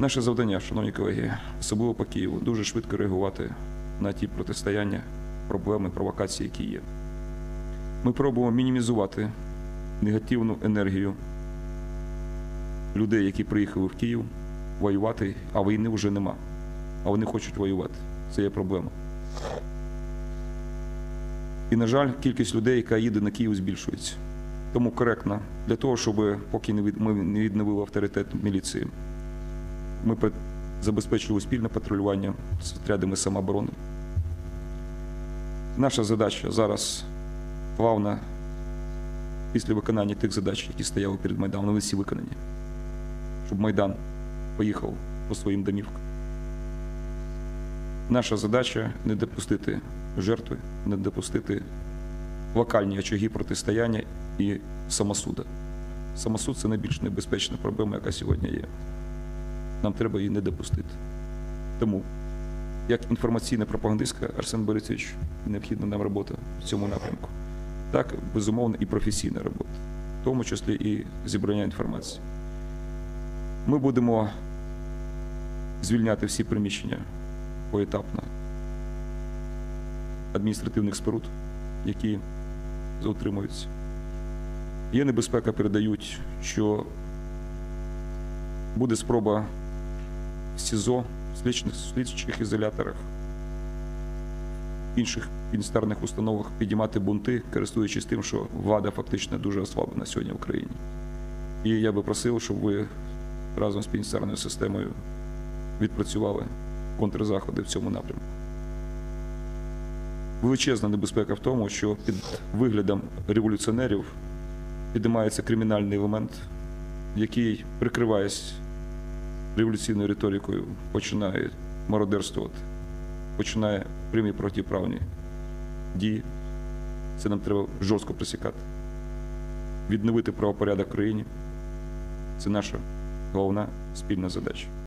Наше завдання, шановні колеги, особливо по Києву, дуже швидко реагувати на ті протистояння, проблеми, провокації, які є. Ми пробуємо мінімізувати негативну енергію людей, які приїхали в Київ воювати, а війни вже нема. А вони хочуть воювати. Це є проблема. І, на жаль, кількість людей, яка їде на Київ, збільшується. Тому коректно, для того, щоб поки не відновили авторитет міліції, ми пе- забезпечили спільне патрулювання з отрядами самооборони. Наша задача зараз плавно, після виконання тих задач, які стояли перед Майданом, вони всі виконані, щоб Майдан поїхав по своїм домівкам. Наша задача не допустити жертви, не допустити локальні очаги протистояння і самосуда. Самосуд це найбільш небезпечна проблема, яка сьогодні є. Нам треба її не допустити. Тому, як інформаційна пропагандистка, Арсен Борисович, необхідна нам робота в цьому напрямку. Так, безумовно, і професійна робота, в тому числі і зібрання інформації. Ми будемо звільняти всі приміщення поетапно адміністративних споруд, які утримуються. Є небезпека, передають, що буде спроба СІЗО, слідчих, слідчих ізоляторах, інших інстарних установах підіймати бунти, користуючись тим, що влада фактично дуже ослаблена сьогодні в Україні. І я би просив, щоб ви разом з пенітенціарною системою відпрацювали контрзаходи в цьому напрямку. Величезна небезпека в тому, що під виглядом революціонерів підіймається кримінальний елемент, який, прикриваясь революційною риторикою, починає мародерствувати, починає прямі протиправні дії. Це нам треба жорстко присікати. Відновити правопорядок в країні це наша головна спільна задача.